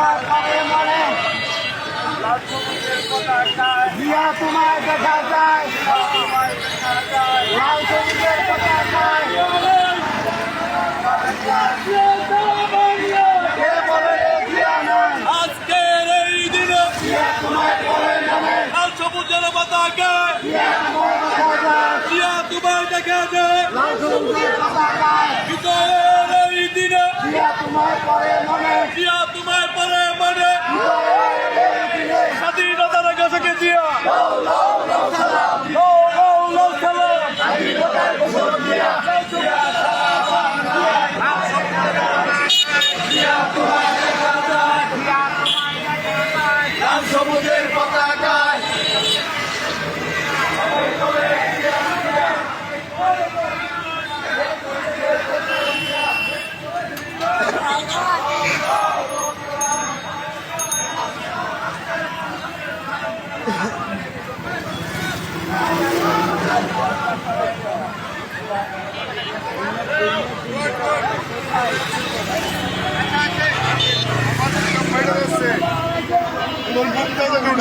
তোমার পরে মনে জিয়া তোমার দেখা যায়। লাল সবুজের পতাকায় কে বলে জিয়া নাই আজকের এই দিনে জিয়া তোমার পরে মনে লাল সবুজের পতাকা জিয়া তোমার দেখা যায়। জিয়া তোমায় দেখে যে লাল সবুজের তোমায় পরে মানে? তোর মুখটা দেখুন